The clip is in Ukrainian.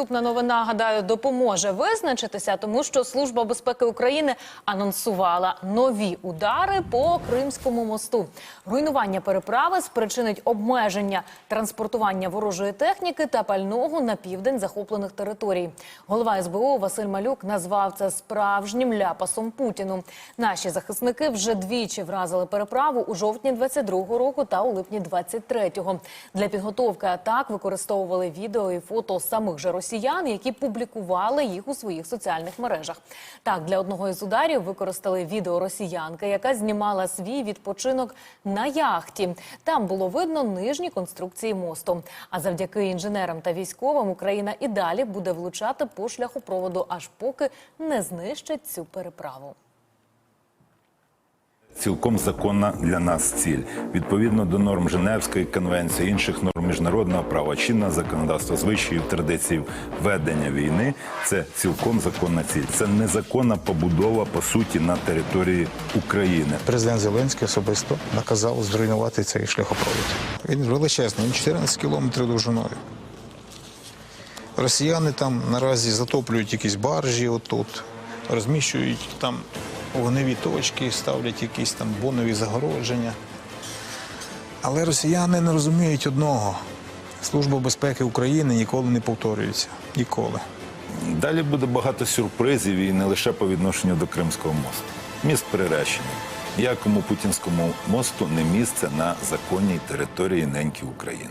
наступна новина, гадаю, допоможе визначитися, тому що Служба безпеки України анонсувала нові удари по Кримському мосту. Руйнування переправи спричинить обмеження транспортування ворожої техніки та пального на південь захоплених територій. Голова СБУ Василь Малюк назвав це справжнім ляпасом Путіну. Наші захисники вже двічі вразили переправу у жовтні 22-го року та у липні 23-го. Для підготовки атак використовували відео і фото самих же росіян, які публікували їх у своїх соціальних мережах. Так, для одного із ударів використали відео росіянки, яка знімала свій відпочинок на яхті. Там було видно нижні конструкції мосту. А завдяки інженерам та військовим Україна і далі буде влучати по шляхопроводу, аж поки не знищить цю переправу. Цілком законна для нас ціль відповідно до норм Женевської конвенції, інших норм міжнародного права, чинного законодавства, звичаїв традицій ведення війни. Це цілком законна ціль. Це незаконна побудова по суті на території України. Президент Зеленський особисто наказав зруйнувати цей шляхопровід. Він величезний, він 14 кілометрів довжиною. Росіяни там наразі затоплюють якісь баржі отут, розміщують там вогневі точки, ставлять якісь там бонові загородження. Але росіяни не розуміють одного. Служба безпеки України ніколи не повторюється. Ніколи. Далі буде багато сюрпризів і не лише по відношенню до Кримського мосту. Міст приречений. Ніякому путінському мосту не місце на законній території неньки України.